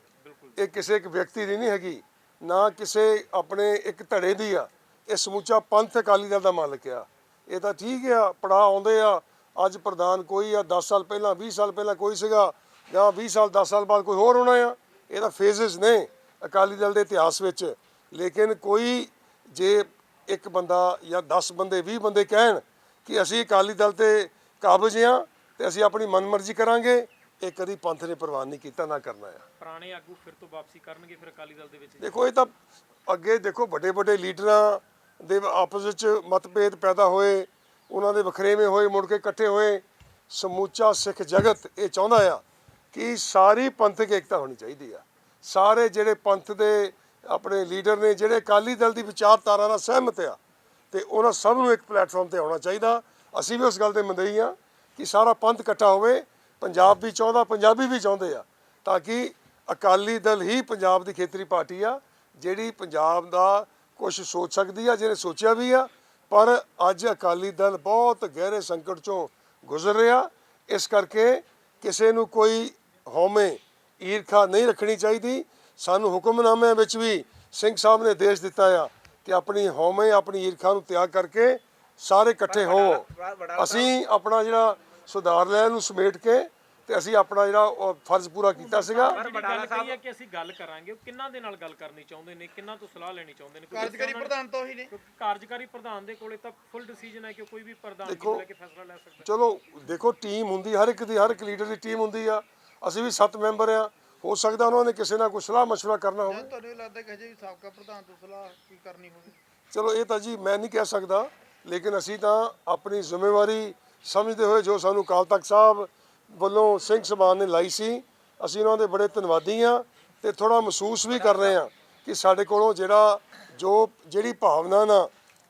ਇਹ ਕਿਸੇ ਇੱਕ ਵਿਅਕਤੀ ਦੀ ਨਹੀਂ ਹੈਗੀ। ਨਾ ਕਿਸੇ ਆਪਣੇ ਇੱਕ ਧੜੇ ਦੀ ਆ। ਇਹ ਸਮੁੱਚਾ ਪੰਥ ਅਕਾਲੀ ਦਲ ਦਾ ਮਾਲਕ ਆ। ਇਹ ਤਾਂ ਠੀਕ ਆ ਪੜਾ ਆਉਂਦੇ ਆ। ਅੱਜ ਪ੍ਰਧਾਨ ਕੋਈ ਆ 10 ਸਾਲ ਪਹਿਲਾਂ 20 ਸਾਲ ਪਹਿਲਾਂ ਕੋਈ ਸੀਗਾ, ਜਾਂ 20 ਸਾਲ 10 ਸਾਲ ਬਾਅਦ ਕੋਈ ਹੋਰ ਹੋਣਾ ਆ। ਇਹ ਤਾਂ ਫੇਜ਼ਸ ਨੇ ਅਕਾਲੀ ਦਲ ਦੇ ਇਤਿਹਾਸ ਵਿੱਚ। ਲੇਕਿਨ ਕੋਈ ਜੇ ਇੱਕ ਬੰਦਾ ਜਾਂ 10 ਬੰਦੇ 20 ਬੰਦੇ ਕਹਿਣ ਕਿ ਅਸੀਂ ਅਕਾਲੀ ਦਲ ਤੇ ਕਾਬਜ ਹਾਂ ਤੇ ਅਸੀਂ ਆਪਣੀ ਮਨਮਰਜ਼ੀ ਕਰਾਂਗੇ ਇਹ ਕਦੀ ਪੰਥ ਨੇ ਪ੍ਰਵਾਨ ਨਹੀਂ ਕੀਤਾ ਨਾ ਕਰਨਾ ਆ। ਪੁਰਾਣੇ ਆਗੂ ਫਿਰ ਤੋਂ ਵਾਪਸੀ ਕਰਨਗੇ ਫਿਰ ਅਕਾਲੀ ਦਲ ਦੇ ਵਿੱਚ? ਦੇਖੋ ਇਹ ਤਾਂ ਅੱਗੇ ਦੇਖੋ ਵੱਡੇ ਵੱਡੇ ਲੀਡਰਾਂ ਦੇ ਆਪਸ ਵਿੱਚ ਮਤਭੇਦ ਪੈਦਾ ਹੋਏ ਉਹਨਾਂ ਦੇ ਵਖਰੇਵੇਂ ਹੋਏ ਮੁੜ ਕੇ ਇਕੱਠੇ ਹੋਏ। ਸਮੂਚਾ ਸਿੱਖ ਜਗਤ ਇਹ ਚਾਹੁੰਦਾ ਆ ਕਿ ਸਾਰੀ ਪੰਥਕ ਏਕਤਾ ਹੋਣੀ ਚਾਹੀਦੀ ਆ। ਸਾਰੇ ਜਿਹੜੇ ਪੰਥ ਦੇ ਆਪਣੇ ਲੀਡਰ ਨੇ ਜਿਹੜੇ ਅਕਾਲੀ ਦਲ ਦੀ ਵਿਚਾਰਧਾਰਾ ਨਾਲ ਸਹਿਮਤ ਆ ਤੇ ਉਹਨਾਂ ਸਭ ਨੂੰ ਇੱਕ ਪਲੇਟਫਾਰਮ ਤੇ ਆਉਣਾ ਚਾਹੀਦਾ। ਅਸੀਂ ਵੀ ਉਸ ਗੱਲ ਦੇ ਮੰਦਈ ਆ ਕਿ ਸਾਰਾ ਪੰਥ ਇਕੱਠਾ ਹੋਵੇ ਪੰਜਾਬ ਵੀ ਚਾਹੁੰਦਾ ਪੰਜਾਬੀ ਵੀ ਚਾਹੁੰਦੇ ਆ ਤਾਂ ਕਿ ਅਕਾਲੀ ਦਲ ਹੀ ਪੰਜਾਬ ਦੀ ਖੇਤਰੀ ਪਾਰਟੀ ਆ ਜਿਹੜੀ ਪੰਜਾਬ ਦਾ ਕੁਝ ਸੋਚ ਸਕਦੀ ਆ ਜਿਹਨੇ ਸੋਚਿਆ ਵੀ ਆ ਪਰ ਅੱਜ ਅਕਾਲੀ ਦਲ ਬਹੁਤ ਗਹਿਰੇ ਸੰਕਟ ਚੋਂ ਗੁਜ਼ਰ ਰਿਹਾ। ਇਸ ਕਰਕੇ ਕਿਸੇ ਨੂੰ ਕੋਈ ਹਉਮੈ ਈਰਖਾ ਨਹੀਂ ਰੱਖਣੀ ਚਾਹੀਦੀ। ਸਾਨੂੰ ਹੁਕਮਨਾਮਿਆਂ ਵਿੱਚ ਵੀ ਸਿੰਘ ਸਾਹਿਬ ਨੇ ਦੇਸ਼ ਦਿੱਤਾ ਆ ਕਿ ਆਪਣੀ ਹਉਮੈ ਆਪਣੀ ਈਰਖਾ ਨੂੰ ਤਿਆਗ ਕਰਕੇ ਸਾਰੇ ਇਕੱਠੇ ਹੋਵੋ ਅਸੀਂ ਆਪਣਾ ਜਿਹੜਾ ਸੁਧਾਰ ਲੈ ਨੂੰ ਸਮੇਟ ਕੇ ਤੇ ਅਸੀਂ ਆਪਣਾ ਜਿਹੜਾ ਉਹ ਫਰਜ਼ ਪੂਰਾ ਕੀਤਾ ਸੀਗਾ। ਜਿਹੜੀ ਗੱਲ ਕਹੀ ਹੈ ਕਿ ਅਸੀਂ ਗੱਲ ਕਰਾਂਗੇ ਉਹ ਕਿੰਨਾਂ ਦੇ ਨਾਲ ਗੱਲ ਕਰਨੀ ਚਾਹੁੰਦੇ ਨੇ ਕਿੰਨਾਂ ਤੋਂ ਸਲਾਹ ਲੈਣੀ ਚਾਹੁੰਦੇ ਨੇ? ਕਿਉਂਕਿ ਕਾਰਜਕਾਰੀ ਉਹਨਾਂ ਨੇ- ਪ੍ਰਧਾਨ ਤੋਂ ਹੀ ਨੇ। ਕਿਉਂਕਿ ਕਾਰਜਕਾਰੀ ਪ੍ਰਧਾਨ ਦੇ ਕੋਲੇ ਤਾਂ ਫੁੱਲ ਡਿਸੀਜਨ ਹੈ ਕਿ ਕੋਈ ਵੀ ਪ੍ਰਧਾਨ ਦੇਖੋ, ਲੈ ਕੇ ਫੈਸਲਾ ਲੈ ਸਕਦਾ। ਚਲੋ ਦੇਖੋ ਟੀਮ ਹੁੰਦੀ ਹਰ ਇੱਕ ਦੀ ਹਰ ਇੱਕ ਲੀਡਰ ਦੀ ਟੀਮ ਹੁੰਦੀ ਆ। ਅਸੀਂ ਵੀ ਸੱਤ ਮੈਂਬਰ ਆ। ਹੋ ਸਕਦਾ ਉਹਨਾਂ ਨੇ ਕਿਸੇ ਨਾਲ ਕੋਈ ਸਲਾਹ ਮਸ਼ਵਰਾ ਕਰਨਾ ਹੋਵੇ। ਤੁਹਾਨੂੰ ਇਹ ਲੱਗਦਾ ਕਿ ਹਜੇ ਵੀ ਸਾਬਕਾ ਪ੍ਰਧਾਨ ਤੋਂ ਸਲਾਹ ਕੀ ਕਰਨੀ ਹੋਵੇ? ਚਲੋ ਇਹ ਤਾਂ ਜੀ ਮੈਂ ਨਹੀਂ ਕਹਿ ਸਕਦਾ ਲੇਕਿਨ ਅਸੀਂ ਤਾਂ ਆਪਣੀ ਜ਼ਿੰਮੇਵਾਰੀ ਸਮਝਦੇ ਹੋਏ ਜੋ ਸਾਨੂੰ ਅਕਾਲ ਤਖਤ ਸਾਹਿਬ ਵੱਲੋਂ ਸਿੰਘ ਸਭਾ ਨੇ ਲਾਈ ਸੀ। ਅਸੀਂ ਉਹਨਾਂ ਦੇ ਬੜੇ ਧੰਨਵਾਦੀ ਆ ਤੇ ਥੋੜਾ ਮਹਿਸੂਸ ਵੀ ਕਰ ਰਹੇ ਆ ਕਿ ਸਾਡੇ ਕੋਲੋਂ ਜਿਹੜਾ ਜੋ ਜਿਹੜੀ ਭਾਵਨਾ ਨਾ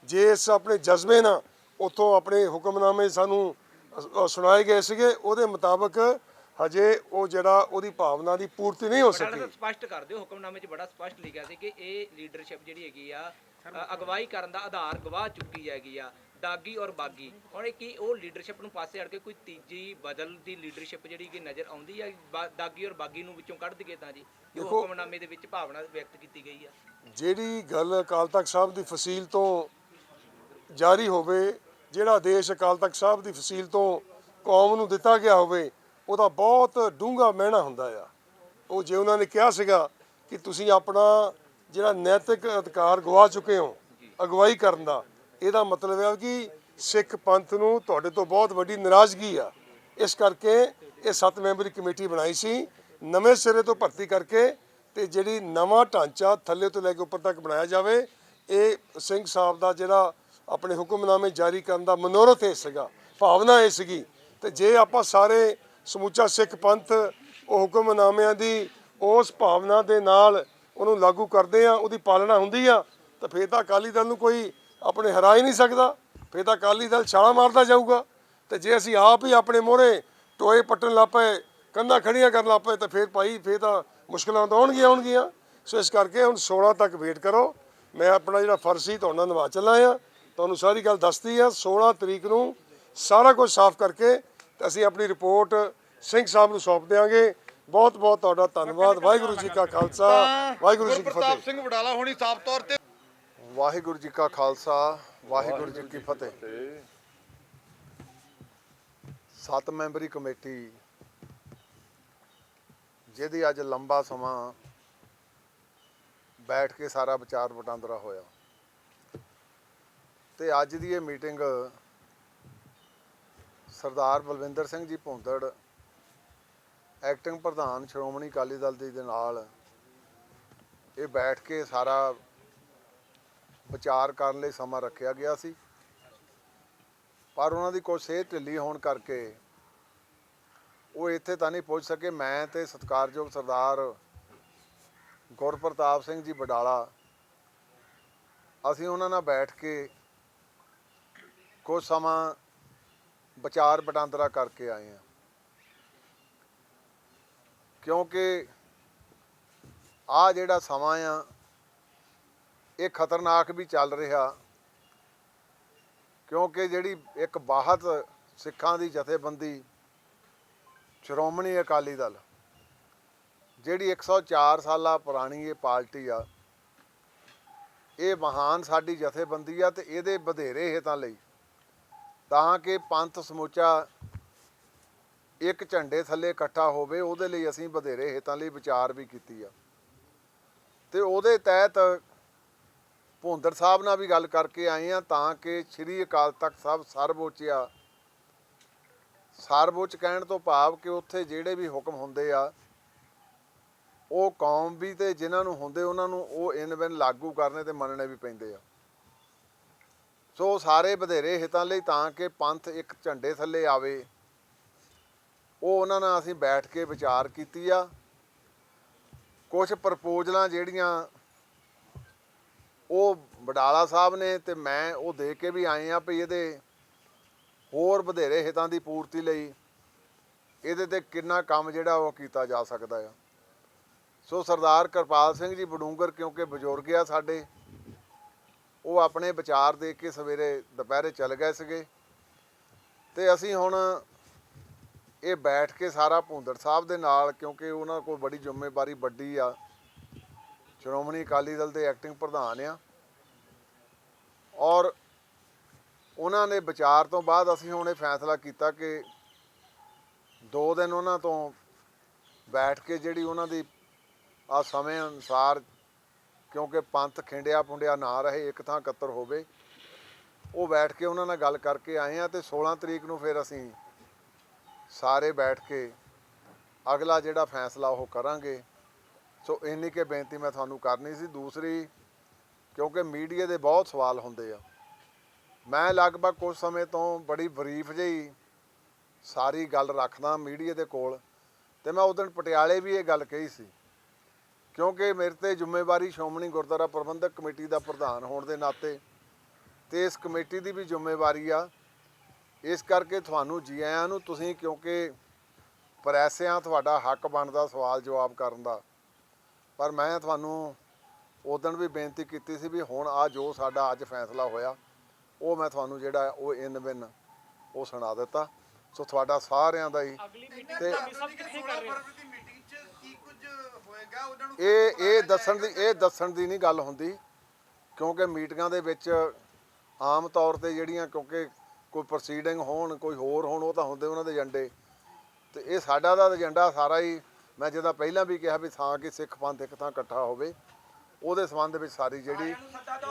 ਜੇ ਇਸ ਆਪਣੇ ਜਜ਼ਬੇ ਨਾਲ ਉਥੋਂ ਆਪਣੇ ਹੁਕਮਨਾਮੇ ਸਾਨੂੰ ਸੁਣਾਏ ਗਏ ਸੀਗੇ ਉਹਦੇ ਮੁਤਾਬਕ ਹਜੇ ਉਹ ਜਿਹੜਾ ਉਹਦੀ ਭਾਵਨਾ ਦੀ ਪੂਰਤੀ ਨਹੀਂ ਹੋ ਸਕੀ। ਸਪਸ਼ਟ ਕਰ ਦਿਓ ਹੁਕਮਨਾਮੇ 'ਚ ਬੜਾ ਸਪਸ਼ਟ ਲਿਖਿਆ ਸੀ ਕਿ ਇਹ ਲੀਡਰਸ਼ਿਪ ਜਿਹੜੀ ਹੈਗੀ ਆ ਅਗਵਾਈ ਕਰਨ ਦਾ ਆਧਾਰ ਗਵਾਹ ਚੁੱਕੀ ਹੈਗੀ ਆ। ਦਾਗੀ ਔਰ ਬਾਗੀ। ਹੁਣ ਇਹ ਕੀ ਉਹ ਲੀਡਰਸ਼ਿਪ ਨੂੰ ਪਾਸੇ ਹਟ ਕੇ ਕੋਈ ਤੀਜੀ ਬਦਲ ਦੀ ਲੀਡਰਸ਼ਿਪ ਜਿਹੜੀ ਕਿ ਨਜ਼ਰ ਆਉਂਦੀ ਬਾ- ਦਾਗੀ ਔਰ ਬਾਗੀ ਨੂੰ ਵਿੱਚੋਂ ਕੱਢ ਦਈਏ ਤਾਂ ਜੀ। ਜੋ ਦੇਖੋ- ਹੁਕਮਨਾਮੇ ਦੇ ਵਿੱਚ ਭਾਵਨਾ ਵਿਅਕਤ ਕੀਤੀ ਗਈ ਆ। ਜਿਹੜੀ ਗੱਲ ਅਕਾਲ ਤਖਤ ਸਾਹਿਬ ਦੀ ਫਸੀਲ ਤੋਂ ਜਾਰੀ ਹੋਵੇ ਜਿਹੜਾ ਦੇਸ਼ ਅਕਾਲ ਤਖਤ ਸਾਹਿਬ ਦੀ ਫਸੀਲ ਤੋਂ ਕੌਮ ਨੂੰ ਦਿੱਤਾ ਗਿਆ ਹੋਵੇ ਉਹਦਾ ਬਹੁਤ ਡੂੰਘਾ ਮਹਿਣਾ ਹੁੰਦਾ ਆ। ਉਹ ਜੇ ਉਹਨਾਂ ਨੇ ਕਿਹਾ ਸੀਗਾ ਕਿ ਤੁਸੀਂ ਆਪਣਾ ਜਿਹੜਾ ਨੈਤਿਕ ਅਧਿਕਾਰ ਗਵਾ ਚੁੱਕੇ ਹੋ ਅਗਵਾਈ ਕਰਨ ਦਾ ਇਹਦਾ ਮਤਲਬ ਹੈ ਕਿ ਸਿੱਖ ਪੰਥ ਨੂੰ ਤੁਹਾਡੇ ਤੋਂ ਬਹੁਤ ਵੱਡੀ ਨਾਰਾਜ਼ਗੀ ਆ। ਇਸ ਕਰਕੇ ਇਹ ਸੱਤ ਮੈਂਬਰੀ ਕਮੇਟੀ ਬਣਾਈ ਸੀ। ਨਵੇਂ ਸਿਰੇ ਤੋਂ ਭਰਤੀ ਕਰਕੇ ਤੇ ਜਿਹੜੀ ਨਵਾਂ ਢਾਂਚਾ ਥੱਲੇ ਤੋਂ ਲੈ ਕੇ ਉੱਪਰ ਤੱਕ ਬਣਾਇਆ ਜਾਵੇ, ਇਹ ਸਿੰਘ ਸਾਹਿਬ ਦਾ ਜਿਹੜਾ ਆਪਣੇ ਹੁਕਮਨਾਮੇ ਜਾਰੀ ਕਰਨ ਦਾ ਮਨੋਰਥ ਇਹ ਸੀਗਾ, ਭਾਵਨਾ ਇਹ ਸੀਗੀ। ਤੇ ਜੇ ਆਪਾਂ ਸਾਰੇ ਸਮੁੱਚਾ ਸਿੱਖ ਪੰਥ ਉਹ ਹੁਕਮਨਾਮਿਆਂ ਦੀ ਉਸ ਭਾਵਨਾ ਦੇ ਨਾਲ ਉਹਨੂੰ ਲਾਗੂ ਕਰਦੇ ਆ ਉਹਦੀ ਪਾਲਣਾ ਹੁੰਦੀ ਆ, ਤਾਂ ਫੇਰ ਤਾਂ ਅਕਾਲੀ ਦਲ ਨੂੰ ਕੋਈ ਆਪਣੇ ਹਰਾ ਹੀ ਨਹੀਂ ਸਕਦਾ। ਫੇਰ ਤਾਂ ਅਕਾਲੀ ਦਲ ਛਾਲਾ ਮਾਰਦਾ ਜਾਊਗਾ। ਤੇ ਜੇ ਅਸੀਂ ਆਪ ਹੀ ਆਪਣੇ ਮੋਹਰੇ ਟੋਏ ਪੱਟਣ ਲੱਪੇ ਕੰਧਾਂ ਖੜੀਆਂ ਕਰਨ ਲੱਪੇ ਤਾਂ ਫੇਰ ਭਾਈ ਫੇਰ ਤਾਂ ਮੁਸ਼ਕਲਾਂ ਤਾਂ ਆਉਣਗੀਆਂ ਆਉਣਗੀਆਂ। ਸੋ ਇਸ ਕਰਕੇ ਹੁਣ 16 ਤੱਕ ਵੇਟ ਕਰੋ। ਮੈਂ ਆਪਣਾ ਜਿਹੜਾ ਫਰਜ਼ ਸੀ ਤੁਹਾਡਾ ਨਿਭਾ ਚੱਲਾ ਆ ਤੁਹਾਨੂੰ ਸਾਰੀ ਗੱਲ ਦੱਸਤੀ ਆ 16 ਤਰੀਕ ਨੂੰ ਸਾਰਾ ਕੁਝ ਸਾਫ਼ ਕਰਕੇ ਤੇ ਅਸੀਂ ਆਪਣੀ ਰਿਪੋਰਟ ਸਿੰਘ ਸਾਹਿਬ ਨੂੰ ਸੌਂਪ ਦਿਆਂਗੇ। ਬਹੁਤ ਬਹੁਤ ਤੁਹਾਡਾ ਧੰਨਵਾਦ। ਵਾਹਿਗੁਰੂ ਜੀ ਕਾ ਖਾਲਸਾ। ਵਾਹਿਗੁਰੂ ਜੀ ਕੀ ਫਤਿਹ। ਸਿੰਘ ਵਡਾਲਾ ਹੋਣੀ ਸਾਫ਼ ਤੌਰ ਤੇ ਵਾਹਿਗੁਰੂ ਜੀ ਕਾ ਖਾਲਸਾ, ਵਾਹਿਗੁਰੂ ਜੀ ਕੀ ਫਤਿਹ। ਸੱਤ ਮੈਂਬਰੀ ਕਮੇਟੀ, ਜਿਹਦੀ ਅੱਜ ਲੰਬਾ ਸਮਾਂ ਬੈਠ ਕੇ ਸਾਰਾ ਵਿਚਾਰ ਵਟਾਂਦਰਾ ਹੋਇਆ। ਤੇ ਅੱਜ ਦੀ ਇਹ ਮੀਟਿੰਗ ਸਰਦਾਰ ਬਲਵਿੰਦਰ ਸਿੰਘ ਜੀ ਭੁੰਦੜ, ਐਕਟਿੰਗ ਪ੍ਰਧਾਨ ਸ਼੍ਰੋਮਣੀ ਅਕਾਲੀ ਦਲ ਜੀ ਦੇ ਨਾਲ ਇਹ ਬੈਠ ਕੇ ਸਾਰਾ ਵਿਚਾਰ ਕਰਨ ਲਈ ਸਮਾਂ ਰੱਖਿਆ ਗਿਆ ਸੀ। ਪਰ ਉਹਨਾਂ ਦੀ ਕੋਈ ਸਿਹਤ ਢਿੱਲੀ ਹੋਣ ਕਰਕੇ ਉਹ ਇੱਥੇ ਤਾਂ ਨਹੀਂ ਪਹੁੰਚ ਸਕੇ। ਮੈਂ ਤੇ ਸਤਿਕਾਰਯੋਗ ਸਰਦਾਰ ਗੁਰਪ੍ਰਤਾਪ ਸਿੰਘ ਜੀ ਬਡਾਲਾ ਅਸੀਂ ਉਹਨਾਂ ਨਾਲ ਬੈਠ ਕੇ ਕੁਝ ਸਮਾਂ ਵਿਚਾਰ ਵਟਾਂਦਰਾ ਕਰਕੇ ਆਏ ਹਾਂ। ਕਿਉਂਕਿ ਆ ਜਿਹੜਾ ਸਮਾਂ ਆ ਇਹ ਖਤਰਨਾਕ ਵੀ ਚੱਲ ਰਿਹਾ ਕਿਉਂਕਿ ਜਿਹੜੀ ਇੱਕ ਬਾਹਤ ਸਿੱਖਾਂ ਦੀ ਜਥੇਬੰਦੀ ਸ਼੍ਰੋਮਣੀ ਅਕਾਲੀ ਦਲ, ਜਿਹੜੀ 104 ਸਾਲਾ ਪੁਰਾਣੀ ਇਹ ਪਾਰਟੀ ਆ, ਇਹ ਮਹਾਨ ਸਾਡੀ ਜਥੇਬੰਦੀ ਆ ਤੇ ਇਹਦੇ ਵਧੇਰੇ ਹਿੱਤਾਂ ਲਈ ਤਾਂ ਕਿ ਪੰਥ ਸਮੁੱਚਾ ਇੱਕ ਝੰਡੇ ਥੱਲੇ ਇਕੱਠਾ ਹੋਵੇ, ਉਹਦੇ ਲਈ ਅਸੀਂ ਵਧੇਰੇ ਹਿੱਤਾਂ ਲਈ ਵਿਚਾਰ ਵੀ ਕੀਤੀ ਆ। ਤੇ ਉਹਦੇ ਤਹਿਤ ਭੁੰਦਰ ਸਾਹਿਬ ਨਾਲ ਵੀ ਗੱਲ ਕਰਕੇ ਆਏ ਆ ਤਾਂ ਕਿ ਸ੍ਰੀ ਅਕਾਲ ਤਖਤ ਸਾਹਿਬ ਸਰਵਉੱਚ ਆ ਸਰਵਉੱਚ ਕਹਿਣ ਤੋਂ ਭਾਵ ਕਿ ਉੱਥੇ ਜਿਹੜੇ ਵੀ ਹੁਕਮ ਹੁੰਦੇ ਆ, ਉਹ ਕੌਮ ਵੀ ਤੇ ਜਿਨ੍ਹਾਂ ਨੂੰ ਹੁੰਦੇ ਉਹਨਾਂ ਨੂੰ ਉਹ ਇਨ ਬਿਨ ਲਾਗੂ ਕਰਨੇ ਤੇ ਮੰਨਣੇ ਵੀ ਪੈਂਦੇ ਆ। ਸੋ ਸਾਰੇ ਵਧੇਰੇ ਹਿੱਤਾਂ ਲਈ ਤਾਂ ਕਿ ਪੰਥ ਇੱਕ ਝੰਡੇ ਥੱਲੇ ਆਵੇ। ਉਹ ਉਹਨਾਂ ਨਾਲ ਅਸੀਂ ਬੈਠ ਕੇ ਵਿਚਾਰ ਕੀਤੀ ਆ। ਕੁਝ ਪ੍ਰਪੋਜ਼ਲਾਂ ਜਿਹੜੀਆਂ ਉਹ ਵਡਾਲਾ ਸਾਹਿਬ ਨੇ ਤੇ ਮੈਂ ਉਹ ਦੇ ਕੇ ਵੀ ਆਏ ਆ ਵੀ ਇਹਦੇ ਹੋਰ ਵਧੇਰੇ ਹਿੱਤਾਂ ਦੀ ਪੂਰਤੀ ਲਈ ਇਹਦੇ ਤੇ ਕਿੰਨਾ ਕੰਮ ਜਿਹੜਾ ਉਹ ਕੀਤਾ ਜਾ ਸਕਦਾ ਆ। ਸੋ ਸਰਦਾਰ ਕਿਰਪਾਲ ਸਿੰਘ ਜੀ ਬਡੂੰਗਰ ਕਿਉਂਕਿ ਬਜ਼ੁਰਗ ਆ ਸਾਡੇ, ਉਹ ਆਪਣੇ ਵਿਚਾਰ ਦੇ ਕੇ ਸਵੇਰੇ ਦੁਪਹਿਰੇ ਚੱਲ ਗਏ ਸੀਗੇ ਤੇ ਅਸੀਂ ਹੁਣ ਇਹ ਬੈਠ ਕੇ ਸਾਰਾ ਭੁੰਦੜ ਸਾਹਿਬ ਦੇ ਨਾਲ ਕਿਉਂਕਿ ਉਹਨਾਂ ਕੋਲ ਬੜੀ ਜ਼ਿੰਮੇਵਾਰੀ ਵੱਡੀ ਆ। ਸ਼੍ਰੋਮਣੀ ਅਕਾਲੀ ਦਲ ਦੇ ਐਕਟਿੰਗ ਪ੍ਰਧਾਨ ਆ। ਔਰ ਉਹਨਾਂ ਨੇ ਵਿਚਾਰ ਤੋਂ ਬਾਅਦ ਅਸੀਂ ਹੁਣ ਇਹ ਫੈਸਲਾ ਕੀਤਾ ਕਿ ਦੋ ਦਿਨ ਉਹਨਾਂ ਤੋਂ ਬੈਠ ਕੇ ਜਿਹੜੀ ਉਹਨਾਂ ਦੀ ਆ ਸਮੇਂ ਅਨੁਸਾਰ ਕਿਉਂਕਿ ਪੰਥ ਖਿੰਡਿਆ ਪੁੰਡਿਆ ਨਾ ਰਹੇ, ਇੱਕ ਥਾਂ ਇਕੱਤਰ ਹੋਵੇ, ਉਹ ਬੈਠ ਕੇ ਉਹਨਾਂ ਨਾਲ ਗੱਲ ਕਰਕੇ ਆਏ ਆ ਤੇ 16 ਤਰੀਕ ਨੂੰ ਫਿਰ ਅਸੀਂ ਸਾਰੇ ਬੈਠ ਕੇ ਅਗਲਾ ਜਿਹੜਾ ਫੈਸਲਾ ਉਹ ਕਰਾਂਗੇ। ਸੋ ਇੰਨੀ ਕੇ ਬੇਨਤੀ ਮੈਂ ਤੁਹਾਨੂੰ ਕਰਨੀ ਸੀ। ਦੂਸਰੀ, ਕਿਉਂਕਿ ਮੀਡੀਆ ਦੇ ਬਹੁਤ ਸਵਾਲ ਹੁੰਦੇ ਆ। ਮੈਂ ਲਗਭਗ ਕੁਝ ਸਮੇਂ ਤੋਂ ਬੜੀ ਬਰੀਫ ਜਿਹੀ ਸਾਰੀ ਗੱਲ ਰੱਖਦਾ ਮੀਡੀਆ ਦੇ ਕੋਲ ਤੇ ਮੈਂ ਉਸ ਦਿਨ ਪਟਿਆਲੇ ਵੀ ਇਹ ਗੱਲ ਕਹੀ ਸੀ। ਕਿਉਂਕਿ ਮੇਰੇ ਤੇ ਜ਼ਿੰਮੇਵਾਰੀ ਸ਼੍ਰੋਮਣੀ ਗੁਰਦੁਆਰਾ ਪ੍ਰਬੰਧਕ ਕਮੇਟੀ ਦਾ ਪ੍ਰਧਾਨ ਹੋਣ ਦੇ ਨਾਤੇ ਤੇ ਇਸ ਕਮੇਟੀ ਦੀ ਵੀ ਜ਼ਿੰਮੇਵਾਰੀ ਆ। ਇਸ ਕਰਕੇ ਤੁਹਾਨੂੰ ਜੀ ਆਇਆਂ ਨੂੰ ਤੁਸੀਂ ਕਿਉਂਕਿ ਪ੍ਰੈਸਿਆਂ ਤੁਹਾਡਾ ਹੱਕ ਬਣਦਾ ਸਵਾਲ ਜਵਾਬ ਕਰਨ ਦਾ। ਪਰ ਮੈਂ ਤੁਹਾਨੂੰ ਉਦੋਂ ਵੀ ਬੇਨਤੀ ਕੀਤੀ ਸੀ ਵੀ ਹੁਣ ਆ ਜੋ ਸਾਡਾ ਅੱਜ ਫੈਸਲਾ ਹੋਇਆ ਉਹ ਮੈਂ ਤੁਹਾਨੂੰ ਜਿਹੜਾ ਉਹ ਇਨ ਬਿਨ ਉਹ ਸੁਣਾ ਦਿੱਤਾ। ਸੋ ਤੁਹਾਡਾ ਸਾਰਿਆਂ ਦਾ ਹੀ ਅਗਲੀ ਮੀਟਿੰਗ ਤੇ ਇਹ ਇਹ ਦੱਸਣ ਦੀ ਇਹ ਦੱਸਣ ਦੀ ਨਹੀਂ ਗੱਲ ਹੁੰਦੀ ਕਿਉਂਕਿ ਮੀਟਿੰਗਾਂ ਦੇ ਵਿੱਚ ਆਮ ਤੌਰ ਤੇ ਜਿਹੜੀਆਂ ਕਿਉਂਕਿ ਕੋਈ ਪ੍ਰੋਸੀਡਿੰਗ ਹੋਣ ਕੋਈ ਹੋਰ ਹੋਣ ਉਹ ਤਾਂ ਹੁੰਦੇ ਉਹਨਾਂ ਦੇ ਏਜੰਡੇ। ਤੇ ਇਹ ਸਾਡਾ ਦਾ ਏਜੰਡਾ ਸਾਰਾ ਹੀ ਮੈਂ ਜਿਹਦਾ ਪਹਿਲਾਂ ਵੀ ਕਿਹਾ ਵੀ ਥਾਂ ਕਿ ਸਿੱਖ ਪੰਥ ਇੱਕ ਥਾਂ ਇਕੱਠਾ ਹੋਵੇ ਉਹਦੇ ਸੰਬੰਧ ਵਿੱਚ ਸਾਰੀ ਜਿਹੜੀ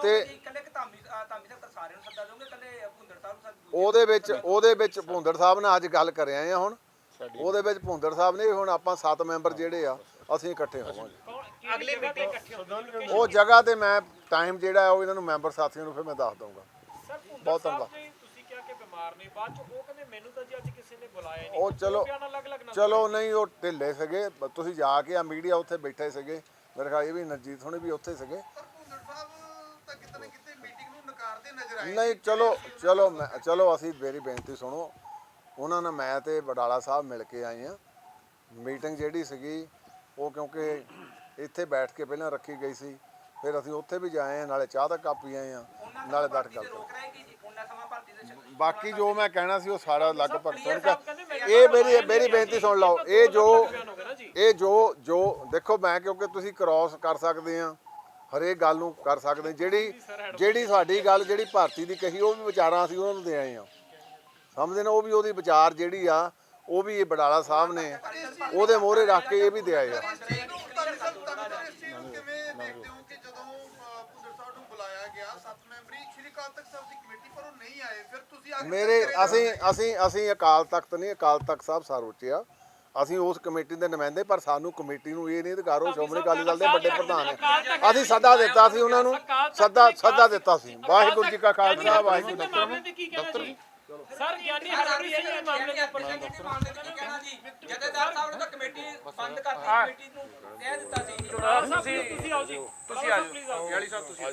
ਤੇ ਇਕੱਲੇ ਧਾਮੀ ਧਾਮੀ ਸਾਹਿਬ ਸਾਰਿਆਂ ਨੂੰ ਸੱਦਾ ਦੋਗੇ ਇਕੱਲੇ ਭੁੰਦੜ ਸਾਹਿਬ ਨੂੰ ਸੱਦ ਉਹਦੇ ਵਿੱਚ ਉਹਦੇ ਵਿੱਚ ਭੁੰਦੜ ਸਾਹਿਬ ਨਾਲ ਅੱਜ ਗੱਲ ਕਰ ਆਏ ਆ ਹੁਣ। ਉਹਦੇ ਵਿੱਚ ਭੁੰਦੜ ਸਾਹਿਬ ਨੇ ਹੁਣ ਆਪਾਂ ਸੱਤ ਮੈਂਬਰ ਜਿਹੜੇ ਆ ਅਸੀਂ ਇਕੱਠੇ ਹੋਵਾਂਗੇ। ਅਗਲੀ ਮੀਟਿੰਗ ਇਕੱਠੇ ਉਹ ਜਗ੍ਹਾ ਤੇ ਮੈਂ ਟਾਈਮ ਜਿਹੜਾ ਹੈ ਉਹ ਇਹਨਾਂ ਨੂੰ ਮੈਂਬਰ ਸਾਥੀਆਂ ਨੂੰ ਫਿਰ ਮੈਂ ਦੱਸ ਦਊਂਗਾ। ਭੁੰਦਰ ਬਹੁਤ ਧੰਨਵਾਦ। ਬਾਅਦ ਚ ਉਹ ਕਹਿੰਦੇ ਮੈਨੂੰ ਤਾਂ ਜੀ ਅੱਜ ਕਿਸੇ ਨੇ ਬੁਲਾਇਆ ਨਹੀਂ। ਉਹ ਚਲੋ ਬਿਆਨ ਅਲੱਗ-ਅਲੱਗ ਨਾ ਚਲੋ ਨਹੀਂ ਉਹ ਢਿੱਲੇ ਸੀਗੇ। ਬ- ਤੁਸੀਂ ਜਾ ਕੇ ਆ ਮੀਡੀਆ ਉੱਥੇ ਬੈਠੇ ਸੀਗੇ। ਮੇਰੇ ਖਿਆਲ ਇਹ ਵੀ ਨਰਜੀਤ ਹੋਣੀ ਵੀ ਉੱਥੇ ਸੀਗੇ। ਪਰ ਭੁੰਦੜ ਸਾਹਿਬ ਤਾਂ ਕਿਤੇ ਨਾ ਕਿਤੇ ਮੀਟਿੰਗ ਨੂੰ ਨਕਾਰਦੇ ਨਜ਼ਰ ਆਏ। ਨਹੀਂ ਚਲੋ ਚਲੋ ਮੈਂ ਚਲੋ ਅਸੀਂ ਮੇਰੀ ਬੇਨਤੀ ਸੁਣੋ। ਉਹਨਾਂ ਨਾਲ ਮੈਂ ਤੇ ਵਡਾਲਾ ਸਾਹਿਬ ਮਿਲ ਕੇ ਆਏ ਆ ਮੀਟਿੰਗ ਜਿਹੜੀ ਸੀਗੀ ਉਹ ਕਿਉਂਕਿ ਇੱਥੇ ਬੈਠ ਕੇ ਪਹਿਲਾਂ ਰੱਖੀ ਗਈ ਸੀ। ਫਿਰ ਅਸੀਂ ਉੱਥੇ ਵੀ ਜਾਏ ਆ ਨਾਲੇ ਚਾਹ ਦਾ ਕੱਪ ਪੀ ਆਏ ਆ ਨਾਲੇ ਬੈਠ ਕੇ ਗੱਲ ਕਰ ਰੋਕ ਰਹੇਗੀ ਜੀ ਉਹਨਾਂ ਸਮਾਂ ਭਰਤੀ ਦੇ ਛੱਡ- ਬਾਕੀ ਜੋ ਮੈਂ ਕਹਿਣਾ ਸੀ ਉਹ ਸਾਰਾ ਲਗਭਗ ਸੁਣ ਸਾਹਿਬ ਕਹਿੰਦੇ ਕੇ ਮੇਰੇ ਇਹ ਮੇਰੀ ਮੇਰੀ ਬੇਨਤੀ ਸੁਣ ਲਓ ਇਹ ਜੋ ਇਹ ਜੋ ਜੋ ਦੇਖੋ ਮੈਂ ਕਿਉਂਕਿ ਤੁਸੀਂ ਕ੍ਰਾਸ ਕਰ ਸਕਦੇ ਆ ਹਰੇਕ ਗੱਲ ਨੂੰ ਕਰ ਸਕਦੇ। ਜਿਹੜੀ ਜਿਹੜੀ ਸਾਡੀ ਗੱਲ ਜਿਹੜੀ ਭਾਰਤੀ ਦੀ ਕਹੀ ਉਹ ਵੀ ਵਿਚਾਰਾਂ ਅਸੀਂ ਉਹਨਾਂ ਨੂੰ ਦੇ ਆਏ ਆ। ਸਮਝਦੇ ਨਾ ਉਹ ਵੀ ਉਹਦੀ ਵਿਚਾਰ ਜਿਹੜੀ ਆ ਉਹ ਵੀ ਇਹ ਬਡਾਲਾ ਸਾਹਿਬ ਨੇ ਉਹਦੇ ਮੋਹਰੇ ਰੱਖ ਕੇ ਇਹ ਵੀ ਦੇ ਆਏ ਆ ਇਸ ਚੀਜ਼ ਨੂੰ ਤੁਹਾਡੇ ਸਾਹਿਬ ਤੁਹਾਡੇ ਇਸ ਚੀਜ਼ ਨੂੰ ਕਿਵੇਂ ਦੇਖਦੇ ਹੋ ਕਿ ਜਦੋਂ ਅਹ, ਭੁੰਦੜ ਸਾਹਿਬ ਨੂੰ ਬੁਲਾਇਆ ਗਿਆ ਸੱਤ ਮੈਂਬਰੀ ਸ਼੍ਰੀ ਅਕਾਲ ਤਖਤ ਸਾਹਿਬ ਦੀ ਕਮੇਟੀ ਪਰ ਉਹ ਨਹੀਂ ਆਏ ਫਿਰ ਤੁਸੀਂ ਆ ਕੇ ਮੇਰੇ ਅਸੀਂ ਅਸੀਂ ਅਸੀਂ ਅਕਾਲ ਤਖਤ ਨਹੀਂ ਅਕਾਲ ਤਖਤ ਸਾਹਿਬ ਸਰਵਉੱਚ ਆ ਅਸੀਂ ਉਸ ਕਮੇਟੀ ਦੇ ਨੁਮਾਇੰਦੇ ਪਰ ਸਾਨੂੰ ਕਮੇਟੀ ਨੂੰ ਇਹ ਨਹੀਂ ਅਧਿਕਾਰ ਉਹ ਸ਼੍ਰੋਮਣੀ ਅਕਾਲੀ ਦਲ ਦੇ ਵੱਡੇ ਪ੍ਰਧਾਨ ਹੈ ਅਸੀਂ ਸੱਦਾ ਦਿੱਤਾ ਸੀ ਉਹਨਾਂ ਨੂੰ ਸੱਦਾ ਸੱਦਾ ਦਿੱਤਾ ਸੀ। ਵਾਹਿਗੁਰੂ ਜੀ ਕਾ ਖਾਲਸਾ ਵਾਹਿਗੁਰੂ ਜੀ ਕੀ ਕਹਿਣਾ ਜੀ? ਸਰ ਗਿਆਨੀ ਹਰਪ੍ਰੀਤ ਸਿੰਘ ਦੇ ਮਾਮਲੇ ਦੇ ਉੱਪਰ ਜਿਹੜੇ ਮਾਮਲੇ ਤੇ ਕੀ ਕਹਿਣਾ ਜੀ। ਜਥੇਦਾਰ ਸਾਹਿਬ ਨੇ ਤਾਂ ਕਮੇਟੀ ਬੰਦ ਕਰਤੀ ਕਮੇਟੀ ਨੂੰ ਕਹਿ ਦਿੱਤਾ ਸੀ। ਤੁਸੀਂ ਤੁਸੀਂ ਆਓ ਜੀ। ਤੁਸੀਂ ਆ ਜਾਓ ਪਲੀਜ਼ ਆਓ। ਯਾਲੀ ਸਾਹਿਬ ਤੁਸੀਂ